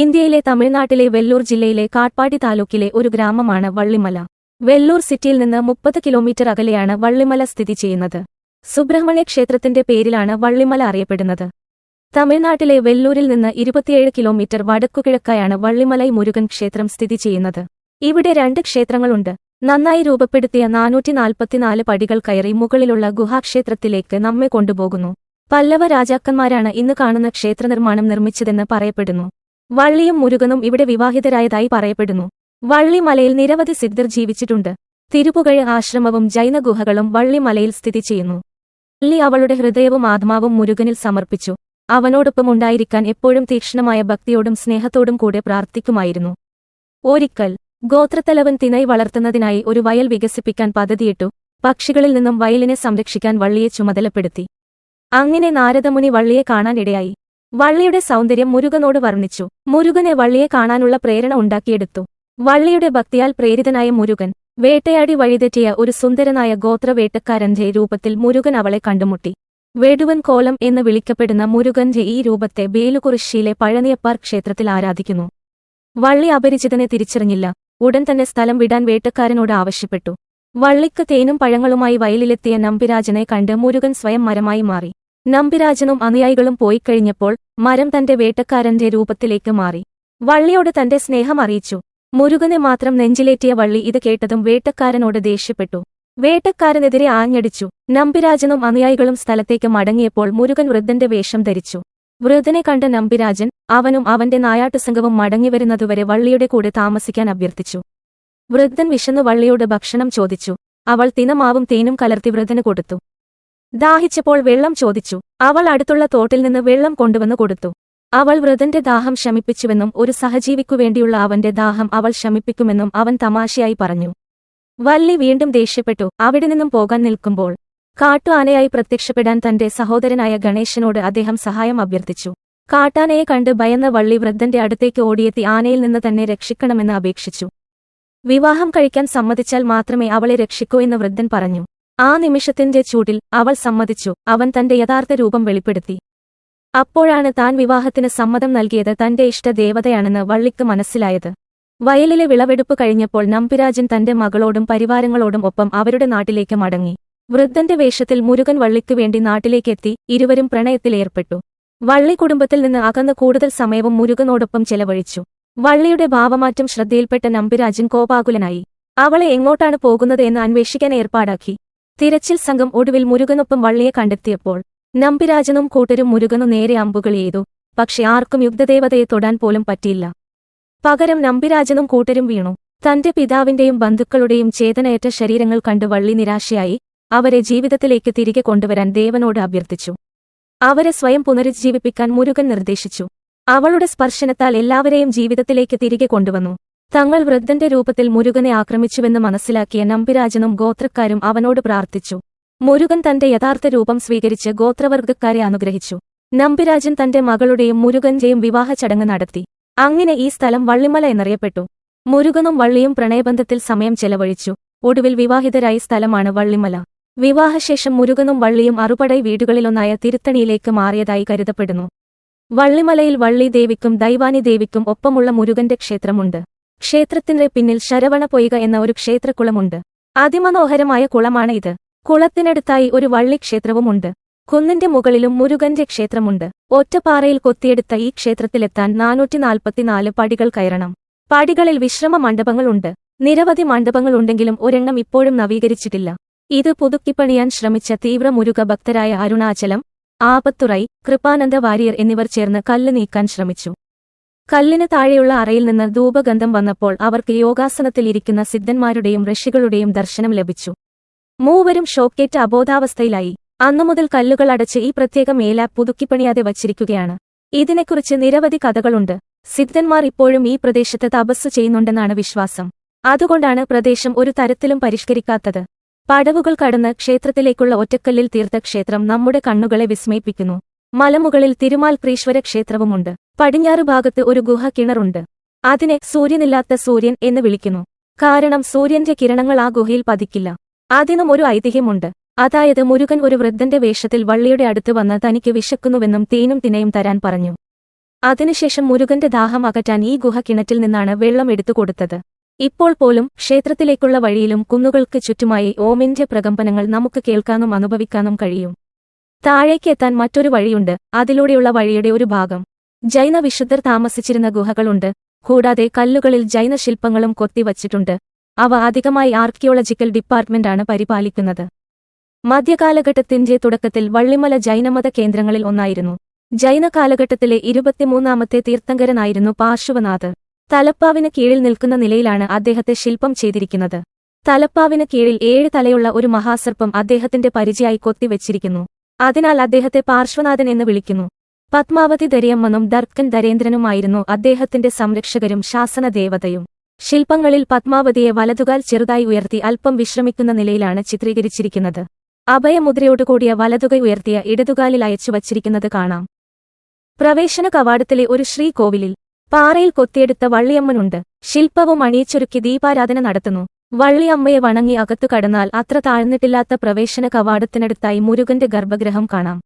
ഇന്ത്യയിലെ തമിഴ്നാട്ടിലെ വെല്ലൂർ ജില്ലയിലെ കാട്പാടി താലൂക്കിലെ ഒരു ഗ്രാമമാണ് വള്ളിമല. വെല്ലൂർ സിറ്റിയിൽ നിന്ന് മുപ്പത് കിലോമീറ്റർ അകലെയാണ് വള്ളിമല സ്ഥിതി ചെയ്യുന്നത്. സുബ്രഹ്മണ്യ ക്ഷേത്രത്തിന്റെ പേരിലാണ് വള്ളിമല അറിയപ്പെടുന്നത്. തമിഴ്നാട്ടിലെ വെല്ലൂരിൽ നിന്ന് ഇരുപത്തിയേഴ് കിലോമീറ്റർ വടക്കുകിഴക്കായാണ് വള്ളിമലൈ മുരുകൻ ക്ഷേത്രം സ്ഥിതി ചെയ്യുന്നത്. ഇവിടെ രണ്ട് ക്ഷേത്രങ്ങളുണ്ട്. നന്നായി രൂപപ്പെടുത്തിയ നാനൂറ്റി നാൽപ്പത്തിനാല് പടികൾ കയറി മുകളിലുള്ള ഗുഹാക്ഷേത്രത്തിലേക്ക് നമ്മെ കൊണ്ടുപോകുന്നു. പല്ലവ രാജാക്കന്മാരാണ് ഇന്ന് കാണുന്ന ക്ഷേത്രനിർമ്മാണം നിർമ്മിച്ചതെന്ന് പറയപ്പെടുന്നു. വള്ളിയും മുരുകനും ഇവിടെ വിവാഹിതരായതായി പറയപ്പെടുന്നു. വള്ളിമലയിൽ നിരവധി സിദ്ധർ ജീവിച്ചിട്ടുണ്ട്. തിരുപ്പുകഴ ആശ്രമവും ജൈന ഗുഹകളും വള്ളിമലയിൽ സ്ഥിതി ചെയ്യുന്നു. വള്ളി അവളുടെ ഹൃദയവും ആത്മാവും മുരുകനിൽ സമർപ്പിച്ചു. അവനോടൊപ്പം ഉണ്ടായിരിക്കാൻ എപ്പോഴും തീക്ഷ്ണമായ ഭക്തിയോടും സ്നേഹത്തോടും കൂടെ പ്രാർത്ഥിക്കുമായിരുന്നു. ഒരിക്കൽ ഗോത്രത്തലവൻ തിനൈ വളർത്തുന്നതിനായി ഒരു വയൽ വികസിപ്പിക്കാൻ പദ്ധതിയിട്ടു പക്ഷികളിൽ നിന്നും വയലിനെ സംരക്ഷിക്കാൻ വള്ളിയെ ചുമതലപ്പെടുത്തി. അങ്ങനെ നാരദമുനി വള്ളിയെ കാണാനിടയായി. വള്ളിയുടെ സൗന്ദര്യം മുരുകനോട് വർണിച്ചു. മുരുകനെ വള്ളിയെ കാണാനുള്ള പ്രേരണ ഉണ്ടാക്കിയെടുത്തു. വള്ളിയുടെ ഭക്തിയാൽ പ്രേരിതനായ മുരുകൻ വേട്ടയാടി വഴിതെറ്റിയ ഒരു സുന്ദരനായ ഗോത്രവേട്ടക്കാരന്റെ രൂപത്തിൽ മുരുകൻ അവളെ കണ്ടുമുട്ടി. വേടുവൻ കോലം എന്ന് വിളിക്കപ്പെടുന്ന മുരുകന്റെ ഈ രൂപത്തെ ബേലുകുറിശ്ശിയിലെ പഴനിയപ്പാർ ക്ഷേത്രത്തിൽ ആരാധിക്കുന്നു. വള്ളി അപരിചിതനെ തിരിച്ചറിഞ്ഞില്ല. ഉടൻ തന്നെ സ്ഥലം വിടാൻ വേട്ടക്കാരനോട് ആവശ്യപ്പെട്ടു. വള്ളിക്ക് തേനും പഴങ്ങളുമായി വയലിലെത്തിയ നമ്പിരാജനെ കണ്ട് മുരുകൻ സ്വയം മരമായി മാറി. നമ്പിരാജനും അനുയായികളും പോയിക്കഴിഞ്ഞപ്പോൾ മരം തന്റെ വേട്ടക്കാരന്റെ രൂപത്തിലേക്ക് മാറി. വള്ളിയോട് തന്റെ സ്നേഹം അറിയിച്ചു. മുരുകനെ മാത്രം നെഞ്ചിലേറ്റിയ വള്ളി ഇത് കേട്ടതും വേട്ടക്കാരനോട് ദേഷ്യപ്പെട്ടു. വേട്ടക്കാരനെതിരെ ആഞ്ഞടിച്ചു. നമ്പിരാജനും അനുയായികളും സ്ഥലത്തേക്ക് മടങ്ങിയപ്പോൾ മുരുകൻ വൃദ്ധന്റെ വേഷം ധരിച്ചു. വൃദ്ധനെ കണ്ട നമ്പിരാജൻ അവനും അവന്റെ നായാട്ടുസംഘവും മടങ്ങിവരുന്നതുവരെ വള്ളിയുടെ കൂടെ താമസിക്കാൻ അഭ്യർത്ഥിച്ചു. വൃദ്ധൻ വിശന്നു വള്ളിയോട് ഭക്ഷണം ചോദിച്ചു. അവൾ തിനമാവും തേനും കലർത്തി വൃദ്ധന് കൊടുത്തു. ദാഹിച്ചപ്പോൾ വെള്ളം ചോദിച്ചു. അവൾ അടുത്തുള്ള തോട്ടിൽ നിന്ന് വെള്ളം കൊണ്ടുവന്നു കൊടുത്തു. അവൾ വൃതന്റെ ദാഹം ശമിപ്പിച്ചുവെന്നും ഒരു സഹജീവിക്കു വേണ്ടിയുള്ള അവന്റെ ദാഹം അവൾ ശമിപ്പിക്കുമെന്നും അവൻ തമാശയായി പറഞ്ഞു. വല്ലി വീണ്ടും ദേഷ്യപ്പെട്ടു. അവിടെ നിന്നും പോകാൻ നിൽക്കുമ്പോൾ കാട്ടു ആനയായി പ്രത്യക്ഷപ്പെടാൻ തന്റെ സഹോദരനായ ഗണേശനോട് അദ്ദേഹം സഹായം അഭ്യർത്ഥിച്ചു. കാട്ടാനയെ കണ്ട് ഭയന്ന വള്ളി വൃദ്ധന്റെ അടുത്തേക്ക് ഓടിയെത്തി ആനയിൽ നിന്ന് തന്നെ രക്ഷിക്കണമെന്ന് അപേക്ഷിച്ചു. വിവാഹം കഴിക്കാൻ സമ്മതിച്ചാൽ മാത്രമേ അവളെ രക്ഷിക്കൂ എന്ന് വൃദ്ധൻ പറഞ്ഞു. ആ നിമിഷത്തിന്റെ ചൂടിൽ അവൾ സമ്മതിച്ചു. അവൻ തന്റെ യഥാർത്ഥ രൂപം വെളിപ്പെടുത്തി. അപ്പോഴാണ് താൻ വിവാഹത്തിന് സമ്മതം നൽകിയത് തന്റെ ഇഷ്ടദേവതയാണെന്ന് വള്ളിക്ക് മനസ്സിലായത്. വയലിലെ വിളവെടുപ്പ് കഴിഞ്ഞപ്പോൾ നമ്പിരാജൻ തന്റെ മകളോടും പരിവാരങ്ങളോടും ഒപ്പം അവരുടെ നാട്ടിലേക്ക് മടങ്ങി. വൃദ്ധന്റെ വേഷത്തിൽ മുരുകൻ വള്ളിക്കു വേണ്ടി നാട്ടിലേക്കെത്തി ഇരുവരും പ്രണയത്തിലേർപ്പെട്ടു. വള്ളി കുടുംബത്തിൽ നിന്ന് അകന്ന് കൂടുതൽ സമയവും മുരുകനോടൊപ്പം ചെലവഴിച്ചു. വള്ളിയുടെ ഭാവമാറ്റം ശ്രദ്ധയിൽപ്പെട്ട നമ്പിരാജൻ കോപാകുലനായി. അവളെ എങ്ങോട്ടാണ് പോകുന്നത് എന്ന് അന്വേഷിക്കാൻ ഏർപ്പാടാക്കി. തിരച്ചിൽ സംഘം ഒടുവിൽ മുരുകനൊപ്പം വള്ളിയെ കണ്ടെത്തിയപ്പോൾ നമ്പിരാജനും കൂട്ടരും മുരുകനു നേരെ അമ്പുകൾ ചെയ്തു. പക്ഷെ ആർക്കും യുഗ്ധദേവതയെ തൊടാൻ പോലും പറ്റിയില്ല. പകരം നമ്പിരാജനും കൂട്ടരും വീണു. തന്റെ പിതാവിന്റെയും ബന്ധുക്കളുടെയും ചേതനയേറ്റ ശരീരങ്ങൾ കണ്ട് വള്ളി നിരാശയായി അവരെ ജീവിതത്തിലേക്ക് തിരികെ കൊണ്ടുവരാൻ ദേവനോട് അഭ്യർത്ഥിച്ചു. അവരെ സ്വയം പുനരുജ്ജീവിപ്പിക്കാൻ മുരുകൻ നിർദ്ദേശിച്ചു. അവളുടെ സ്പർശനത്താൽ എല്ലാവരെയും ജീവിതത്തിലേക്ക് തിരികെ കൊണ്ടുവന്നു. തങ്ങൾ വൃദ്ധന്റെ രൂപത്തിൽ മുരുകനെ ആക്രമിച്ചുവെന്ന് മനസ്സിലാക്കിയ നമ്പിരാജനും ഗോത്രക്കാരും അവനോട് പ്രാർത്ഥിച്ചു. മുരുകൻ തന്റെ യഥാർത്ഥ രൂപം സ്വീകരിച്ച് ഗോത്രവർഗക്കാരെ അനുഗ്രഹിച്ചു. നമ്പിരാജൻ തന്റെ മകളുടെയും മുരുകന്റെയും വിവാഹ ചടങ്ങ് നടത്തി. അങ്ങനെ ഈ സ്ഥലം വള്ളിമല എന്നറിയപ്പെട്ടു. മുരുകനും വള്ളിയും പ്രണയബന്ധത്തിൽ സമയം ചെലവഴിച്ചു. ഒടുവിൽ വിവാഹിതരായ സ്ഥലമാണ് വള്ളിമല. വിവാഹശേഷം മുരുകനും വള്ളിയും അറുപടൈ വീടുകളിലൊന്നായ തിരുത്തണിയിലേക്ക് മാറിയതായി കരുതപ്പെടുന്നു. വള്ളിമലയിൽ വള്ളി ദേവിക്കും ദൈവാനി ദേവിക്കും ഒപ്പമുള്ള മുരുകന്റെ ക്ഷേത്രമുണ്ട്. ക്ഷേത്രത്തിന്റെ പിന്നിൽ ശരവണ പൊയ്ക എന്ന ഒരു ക്ഷേത്രക്കുളമുണ്ട്. അതിമനോഹരമായ കുളമാണ് ഇത്. കുളത്തിനടുത്തായി ഒരു വള്ളി ക്ഷേത്രവുമുണ്ട് കുന്നിന്റെ മുകളിലും മുരുകന്റെ ക്ഷേത്രമുണ്ട്. ഒറ്റപ്പാറയിൽ കൊത്തിയെടുത്ത ഈ ക്ഷേത്രത്തിലെത്താൻ നാനൂറ്റി നാൽപ്പത്തിനാല് പടികൾ കയറണം. പടികളിൽ വിശ്രമ മണ്ഡപങ്ങളുണ്ട്. നിരവധി മണ്ഡപങ്ങളുണ്ടെങ്കിലും ഒരെണ്ണം ഇപ്പോഴും നവീകരിച്ചിട്ടില്ല. ഇത് പുതുക്കിപ്പണിയാൻ ശ്രമിച്ച തീവ്ര മുരുക ഭക്തരായ അരുണാചലം ആപത്തുറൈ കൃപാനന്ദ വാര്യർ എന്നിവർ ചേർന്ന് കല്ല് നീക്കാൻ ശ്രമിച്ചു. കല്ലിന് താഴെയുള്ള അറയിൽ നിന്ന് ധൂപഗന്ധം വന്നപ്പോൾ അവർക്ക് യോഗാസനത്തിൽ ഇരിക്കുന്ന സിദ്ധന്മാരുടെയും ഋഷികളുടെയും ദർശനം ലഭിച്ചു. മൂവരും ഷോക്കേറ്റ് അബോധാവസ്ഥയിലായി. അന്നുമുതൽ കല്ലുകൾ അടച്ച് ഈ പ്രത്യേക മേല പുതുക്കിപ്പണിയാതെ വച്ചിരിക്കുകയാണ്. ഇതിനെക്കുറിച്ച് നിരവധി കഥകളുണ്ട്. സിദ്ധന്മാർ ഇപ്പോഴും ഈ പ്രദേശത്ത് തപസ് ചെയ്യുന്നുണ്ടെന്നാണ് വിശ്വാസം. അതുകൊണ്ടാണ് പ്രദേശം ഒരു തരത്തിലും പരിഷ്കരിക്കാത്തത്. പടവുകൾ കടന്ന് ക്ഷേത്രത്തിലേക്കുള്ള ഒറ്റക്കല്ലിൽ തീർത്ത ക്ഷേത്രം നമ്മുടെ കണ്ണുകളെ വിസ്മയിപ്പിക്കുന്നു. മലമുകളിൽ തിരുമാൽ ക്രീശ്വര ക്ഷേത്രവുമുണ്ട്. പടിഞ്ഞാറ് ഭാഗത്ത് ഒരു ഗുഹ കിണറുണ്ട്. അതിനെ സൂര്യനില്ലാത്ത സൂര്യൻ എന്ന് വിളിക്കുന്നു. കാരണം സൂര്യന്റെ കിരണങ്ങൾ ആ ഗുഹയിൽ പതിക്കില്ല. അതിനും ഒരു ഐതിഹ്യമുണ്ട്. അതായത് മുരുകൻ ഒരു വൃദ്ധന്റെ വേഷത്തിൽ വള്ളിയുടെ അടുത്ത് വന്ന് തനിക്ക് വിശക്കുന്നുവെന്നും തേനും തിനയും തരാൻ പറഞ്ഞു. അതിനുശേഷം മുരുകന്റെ ദാഹം അകറ്റാൻ ഈ ഗുഹ കിണറ്റിൽ നിന്നാണ് വെള്ളം എടുത്തു കൊടുത്തത്. ഇപ്പോൾ പോലും ക്ഷേത്രത്തിലേക്കുള്ള വഴിയിലും കുന്നുകൾക്ക് ചുറ്റുമായി ഓമിന്റെ പ്രകമ്പനങ്ങൾ നമുക്ക് കേൾക്കാനും അനുഭവിക്കാനും കഴിയും. താഴേക്കെത്താൻ മറ്റൊരു വഴിയുണ്ട്. അതിലൂടെയുള്ള വഴിയുടെ ഒരു ഭാഗം. ജൈന വിശുദ്ധർ താമസിച്ചിരുന്ന ഗുഹകളുണ്ട്. കൂടാതെ കല്ലുകളിൽ ജൈന ശില്പങ്ങളും കൊത്തിവച്ചിട്ടുണ്ട്. അവ അധികമായി ആർക്കിയോളജിക്കൽ ഡിപ്പാർട്ട്മെന്റാണ് പരിപാലിക്കുന്നത്. മധ്യകാലഘട്ടത്തിന്റെ തുടക്കത്തിൽ വള്ളിമല ജൈനമത കേന്ദ്രങ്ങളിൽ ഒന്നായിരുന്നു. ജൈന കാലഘട്ടത്തിലെ ഇരുപത്തിമൂന്നാമത്തെ തീർത്ഥങ്കരനായിരുന്നു പാർശ്വനാഥ്. തലപ്പാവിന് കീഴിൽ നിൽക്കുന്ന നിലയിലാണ് അദ്ദേഹത്തെ ശില്പം ചെയ്തിരിക്കുന്നത്. തലപ്പാവിന് കീഴിൽ ഏഴ് തലയുള്ള ഒരു മഹാസർപ്പം അദ്ദേഹത്തിന്റെ പരിചയായി കൊത്തിവെച്ചിരിക്കുന്നു. അതിനാൽ അദ്ദേഹത്തെ പാർശ്വനാഥൻ എന്ന് വിളിക്കുന്നു. പത്മാവതി ദരിയമ്മനും ദർക്കൻ ദരേന്ദ്രനുമായിരുന്നു അദ്ദേഹത്തിന്റെ സംരക്ഷകരും ശാസന ദേവതയും ശില്പങ്ങളിൽ പത്മാവതിയെ വലതുകാൽ ചെറുതായി ഉയർത്തി അല്പം വിശ്രമിക്കുന്ന നിലയിലാണ് ചിത്രീകരിച്ചിരിക്കുന്നത്. അഭയമുദ്രയോടുകൂടിയ വലതുകൈ ഉയർത്തിയ ഇടതുകാലിൽ അയച്ചു വച്ചിരിക്കുന്നത് കാണാം. പ്രവേശന കവാടത്തിലെ ഒരു ശ്രീകോവിലിൽ പാറയിൽ കൊത്തിയെടുത്ത വള്ളിയമ്മനുണ്ട്. ശില്പവും അണിയിച്ചൊരുക്കി ദീപാരാധന നടത്തുന്നു. വള്ളിയമ്മയെ വണങ്ങി അകത്തു കടന്നാൽ അത്ര താഴ്ന്നിട്ടില്ലാത്ത പ്രവേശന കവാടത്തിനടുത്തായി മുരുകന്റെ ഗർഭഗ്രഹം കാണാം.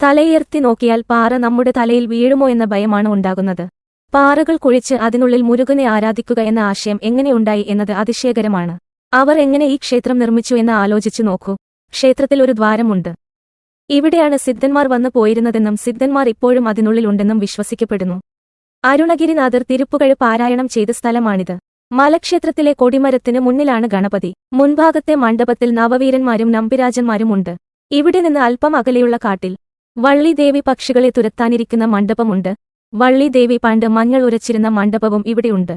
തലയുയർത്തി നോക്കിയാൽ പാറ നമ്മുടെ തലയിൽ വീഴുമോ എന്ന ഭയമാണ് ഉണ്ടാകുന്നത്. പാറകൾ കുഴിച്ച് അതിനുള്ളിൽ മുരുകനെ ആരാധിക്കുക എന്ന ആശയം എങ്ങനെയുണ്ടായി എന്നത് അതിശയകരമാണ്. അവർ എങ്ങനെ ഈ ക്ഷേത്രം നിർമ്മിച്ചു എന്ന് ആലോചിച്ചു നോക്കൂ. ക്ഷേത്രത്തിൽ ഒരു ദ്വാരമുണ്ട്. ഇവിടെയാണ് സിദ്ധന്മാർ വന്നു പോയിരുന്നതെന്നും സിദ്ധന്മാർ ഇപ്പോഴും അതിനുള്ളിൽ ഉണ്ടെന്നും വിശ്വസിക്കപ്പെടുന്നു. അരുണഗിരിനാഥർ തിരുപ്പുകഴ് പാരായണം ചെയ്ത സ്ഥലമാണിത്. മലക്ഷേത്രത്തിലെ കൊടിമരത്തിന് മുന്നിലാണ് ഗണപതി. മുൻഭാഗത്തെ മണ്ഡപത്തിൽ നവവീരന്മാരും നമ്പിരാജന്മാരുമുണ്ട് ഇവിടെ നിന്ന് അല്പം അകലെയുള്ള കാട്ടിൽ വള്ളിദേവി പക്ഷികളെ തുരത്താനിരിക്കുന്ന മണ്ഡപമുണ്ട്. വള്ളിദേവി പണ്ട് മഞ്ഞൾ ഉരച്ചിരുന്ന മണ്ഡപവും ഇവിടെയുണ്ട്.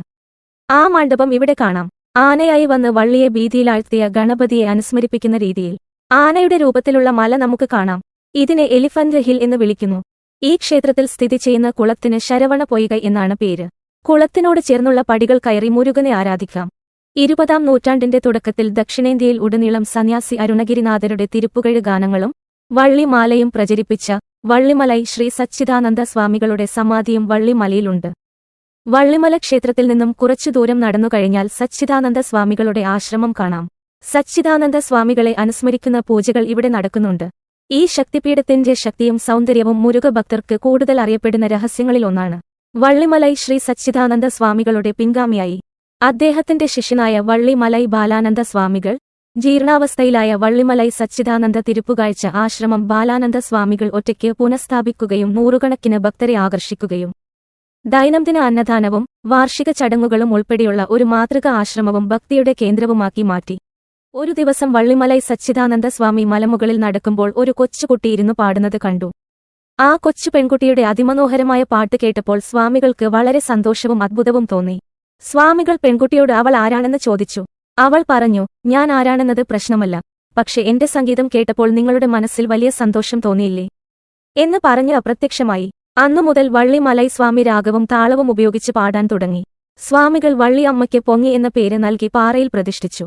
ആ മണ്ഡപം ഇവിടെ കാണാം. ആനയായി വന്ന് വള്ളിയെ ഭീതിയിലാഴ്ത്തിയ ഗണപതിയെ അനുസ്മരിപ്പിക്കുന്ന രീതിയിൽ. ആനയുടെ രൂപത്തിലുള്ള മല നമുക്ക് കാണാം. ഇതിനെ എലിഫന്റ് ഹിൽ എന്ന് വിളിക്കുന്നു. ഈ ക്ഷേത്രത്തിൽ സ്ഥിതി ചെയ്യുന്ന കുളത്തിന് ശരവണ പൊയ്ക എന്നാണ് പേര്. കുളത്തിനോട് ചേർന്നുള്ള പടികൾ കയറി മുരുകനെ ആരാധിക്കാം. ഇരുപതാം നൂറ്റാണ്ടിന്റെ തുടക്കത്തിൽ ദക്ഷിണേന്ത്യയിൽ ഉടനീളം സന്യാസി അരുണഗിരിനാഥരുടെ തിരുപ്പുകഴ് ഗാനങ്ങളും വള്ളിമാലയും പ്രചരിപ്പിച്ച വള്ളിമലൈ ശ്രീ സച്ചിദാനന്ദ സ്വാമികളുടെ സമാധിയും വള്ളിമലയിലുണ്ട്. വള്ളിമല ക്ഷേത്രത്തിൽ നിന്നും കുറച്ചു ദൂരം നടന്നു കഴിഞ്ഞാൽ സച്ചിദാനന്ദ സ്വാമികളുടെ ആശ്രമം കാണാം. സച്ചിദാനന്ദ സ്വാമികളെ അനുസ്മരിക്കുന്ന പൂജകൾ ഇവിടെ നടക്കുന്നുണ്ട്. ഈ ശക്തിപീഠത്തിന്റെ ശക്തിയും സൗന്ദര്യവും മുരുക ഭക്തർക്ക് കൂടുതൽ അറിയപ്പെടുന്ന രഹസ്യങ്ങളിലൊന്നാണ് വള്ളിമലൈ ശ്രീ സച്ചിദാനന്ദ സ്വാമികളുടെ പിൻഗാമിയായി. അദ്ദേഹത്തിന്റെ ശിഷ്യനായ വള്ളിമലൈ ബാലാനന്ദ സ്വാമികൾ ജീർണാവസ്ഥയിലായ വള്ളിമലൈ സച്ചിദാനന്ദ തിരുപ്പുകാഴ്ച ആശ്രമം ബാലാനന്ദ സ്വാമികൾ ഒറ്റയ്ക്ക് പുനഃസ്ഥാപിക്കുകയും നൂറുകണക്കിന് ഭക്തരെ ആകർഷിക്കുകയും. ദൈനംദിന അന്നദാനവും വാർഷിക ചടങ്ങുകളും ഉൾപ്പെടെയുള്ള ഒരു മാതൃക ആശ്രമവും ഭക്തിയുടെ കേന്ദ്രവുമാക്കി മാറ്റി. ഒരു ദിവസം വള്ളിമലൈ സച്ചിദാനന്ദ സ്വാമി മലമുകളിൽ നടക്കുമ്പോൾ ഒരു കൊച്ചുകുട്ടി ഇരുന്നു പാടുന്നത് കണ്ടു. ആ കൊച്ചു പെൺകുട്ടിയുടെ അതിമനോഹരമായ പാട്ട് കേട്ടപ്പോൾ സ്വാമികൾക്ക് വളരെ സന്തോഷവും അത്ഭുതവും തോന്നി. സ്വാമികൾ പെൺകുട്ടിയോട് അവൾ ആരാണെന്ന് ചോദിച്ചു. അവൾ പറഞ്ഞു ഞാൻ ആരാണെന്നത് പ്രശ്നമല്ല. പക്ഷെ എന്റെ സംഗീതം കേട്ടപ്പോൾ നിങ്ങളുടെ മനസ്സിൽ വലിയ സന്തോഷം തോന്നിയില്ലേ? എന്ന് പറഞ്ഞ് അപ്രത്യക്ഷമായി. അന്നുമുതൽ വള്ളി മലൈ സ്വാമി രാഗവും താളവും ഉപയോഗിച്ച് പാടാൻ തുടങ്ങി. സ്വാമികൾ വള്ളി അമ്മയ്ക്ക് പൊങ്ങി എന്ന പേര് നൽകി പാറയിൽ പ്രതിഷ്ഠിച്ചു.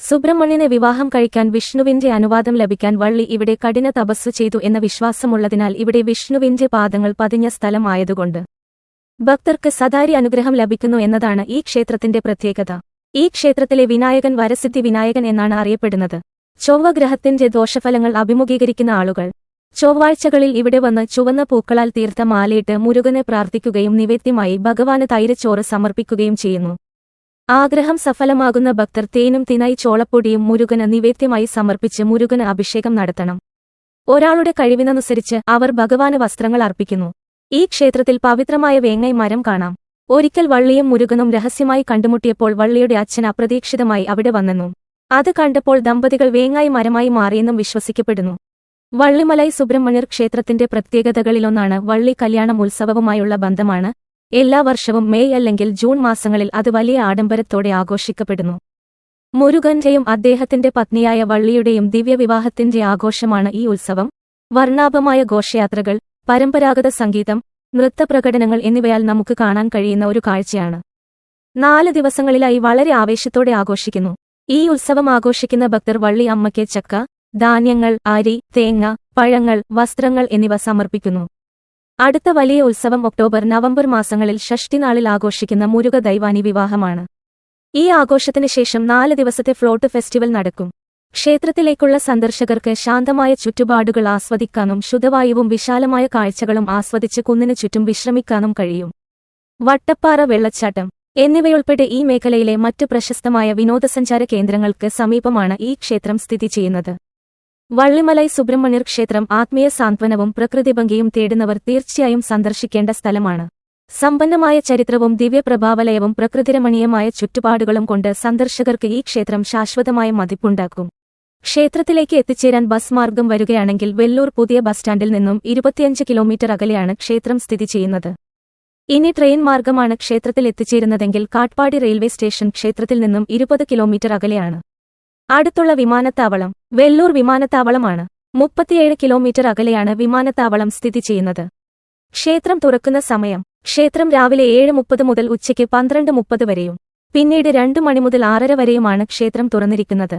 സുബ്രഹ്മണ്യനെ വിവാഹം കഴിക്കാൻ വിഷ്ണുവിന്റെ അനുവാദം ലഭിക്കാൻ വള്ളി ഇവിടെ കഠിന തപസ്സു ചെയ്തു എന്ന വിശ്വാസമുള്ളതിനാൽ ഇവിടെ വിഷ്ണുവിന്റെ പാദങ്ങൾ പതിഞ്ഞ സ്ഥലമായതുകൊണ്ട് ഭക്തർക്ക് സദാരി അനുഗ്രഹം ലഭിക്കുന്നു എന്നതാണ് ഈ ക്ഷേത്രത്തിന്റെ പ്രത്യേകത. ഈ ക്ഷേത്രത്തിലെ വിനായകൻ വരസിദ്ധി വിനായകൻ എന്നാണ് അറിയപ്പെടുന്നത്. ചൊവ്വ ഗ്രഹത്തിന്റെ ദോഷഫലങ്ങൾ അഭിമുഖീകരിക്കുന്ന ആളുകൾ. ചൊവ്വാഴ്ചകളിൽ ഇവിടെ വന്ന് ചുവന്ന പൂക്കളാൽ തീർത്ത മാലയിട്ട് മുരുകനെ പ്രാർത്ഥിക്കുകയും നിവേദ്യമായി ഭഗവാന് തൈരച്ചോറ് സമർപ്പിക്കുകയും ചെയ്യുന്നു. ആഗ്രഹം സഫലമാകുന്ന ഭക്തർ തേനും തിനായി ചോളപ്പൊടിയും മുരുകന് നിവേദ്യമായി സമർപ്പിച്ച് മുരുകന് അഭിഷേകം നടത്തണം. ഒരാളുടെ കഴിവിനനുസരിച്ച് അവർ ഭഗവാന് വസ്ത്രങ്ങൾ അർപ്പിക്കുന്നു. ഈ ക്ഷേത്രത്തിൽ പവിത്രമായ വേങ്ങൈ മരം കാണാം. ഒരിക്കൽ വള്ളിയും മുരുകനും രഹസ്യമായി കണ്ടുമുട്ടിയപ്പോൾ വള്ളിയുടെ അച്ഛൻ അപ്രതീക്ഷിതമായി അവിടെ വന്നെന്നും. അത് കണ്ടപ്പോൾ ദമ്പതികൾ വേങ്ങായി മരമായി മാറിയെന്നും വിശ്വസിക്കപ്പെടുന്നു. വള്ളിമലൈ സുബ്രഹ്മണ്യർ ക്ഷേത്രത്തിന്റെ പ്രത്യേകതകളിലൊന്നാണ് വള്ളി കല്യാണം ഉത്സവവുമായുള്ള ബന്ധമാണ്. എല്ലാ വർഷവും മെയ് അല്ലെങ്കിൽ ജൂൺ മാസങ്ങളിൽ അത് വലിയ ആഡംബരത്തോടെ ആഘോഷിക്കപ്പെടുന്നു. മുരുകന്റെയും അദ്ദേഹത്തിന്റെ പത്നിയായ വള്ളിയുടെയും ദിവ്യവിവാഹത്തിന്റെ ആഘോഷമാണ് ഈ ഉത്സവം. വർണാഭമായ ഘോഷയാത്രകൾ പരമ്പരാഗത സംഗീതം നൃത്തപ്രകടനങ്ങൾ എന്നിവയാൽ നമുക്ക് കാണാൻ കഴിയുന്ന ഒരു കാഴ്ചയാണ്. നാല് ദിവസങ്ങളിലായി വളരെ ആവേശത്തോടെ ആഘോഷിക്കുന്നു. ഈ ഉത്സവം ആഘോഷിക്കുന്ന ഭക്തർ വള്ളി അമ്മയ്ക്ക് ചക്ക ധാന്യങ്ങൾ അരി തേങ്ങ പഴങ്ങൾ വസ്ത്രങ്ങൾ എന്നിവ സമർപ്പിക്കുന്നു. അടുത്ത വലിയ ഉത്സവം ഒക്ടോബർ നവംബർ മാസങ്ങളിൽ ഷഷ്ടിനാളിൽ ആഘോഷിക്കുന്ന മുരുക ദൈവാനി വിവാഹമാണ്. ഈ ആഘോഷത്തിന് ശേഷം നാല് ദിവസത്തെ ഫ്ലോട്ട് ഫെസ്റ്റിവൽ നടക്കും. ക്ഷേത്രത്തിലേക്കുള്ള സന്ദർശകർക്ക് ശാന്തമായ ചുറ്റുപാടുകൾ ആസ്വദിക്കാനും ശുദ്ധവായുവും വിശാലമായ കാഴ്ചകളും ആസ്വദിച്ച് കുന്നിനു ചുറ്റും വിശ്രമിക്കാനും കഴിയും. വട്ടപ്പാറ വെള്ളച്ചാട്ടം എന്നിവയുൾപ്പെടെ ഈ മേഖലയിലെ മറ്റു പ്രശസ്തമായ വിനോദസഞ്ചാര കേന്ദ്രങ്ങൾക്ക് സമീപമാണ് ഈ ക്ഷേത്രം സ്ഥിതി ചെയ്യുന്നത്. വള്ളിമലൈ സുബ്രഹ്മണ്യർ ക്ഷേത്രം ആത്മീയ സാന്ത്വനവും പ്രകൃതിഭംഗിയും തേടുന്നവർ തീർച്ചയായും സന്ദർശിക്കേണ്ട സ്ഥലമാണ്. സമ്പന്നമായ ചരിത്രവും ദിവ്യപ്രഭാവലയവും പ്രകൃതിരമണീയമായ ചുറ്റുപാടുകളും കൊണ്ട് സന്ദർശകർക്ക് ഈ ക്ഷേത്രം ശാശ്വതമായ മതിപ്പുണ്ടാക്കും. ക്ഷേത്രത്തിലേക്ക് എത്തിച്ചേരാൻ ബസ് മാർഗം വരികയാണെങ്കിൽ വെല്ലൂർ പുതിയ ബസ് സ്റ്റാൻഡിൽ നിന്നും ഇരുപത്തിയഞ്ച് കിലോമീറ്റർ അകലെയാണ് ക്ഷേത്രം സ്ഥിതി ചെയ്യുന്നത്. ഇനി ട്രെയിൻ മാർഗമാണ് ക്ഷേത്രത്തിൽ എത്തിച്ചേരുന്നതെങ്കിൽ കാട്ട്പാടി റെയിൽവേ സ്റ്റേഷൻ ക്ഷേത്രത്തിൽ നിന്നും ഇരുപത് കിലോമീറ്റർ അകലെയാണ്. അടുത്തുള്ള വിമാനത്താവളം വെല്ലൂർ വിമാനത്താവളമാണ്. മുപ്പത്തിയേഴ് കിലോമീറ്റർ അകലെയാണ് വിമാനത്താവളം സ്ഥിതി ചെയ്യുന്നത്. ക്ഷേത്രം തുറക്കുന്ന സമയം ക്ഷേത്രം രാവിലെ ഏഴ് മുപ്പത് മുതൽ ഉച്ചയ്ക്ക് പന്ത്രണ്ട് മുപ്പത് വരെയും. പിന്നീട് രണ്ടു മണി മുതൽ ആറര വരെയുമാണ് ക്ഷേത്രം തുറന്നിരിക്കുന്നത്.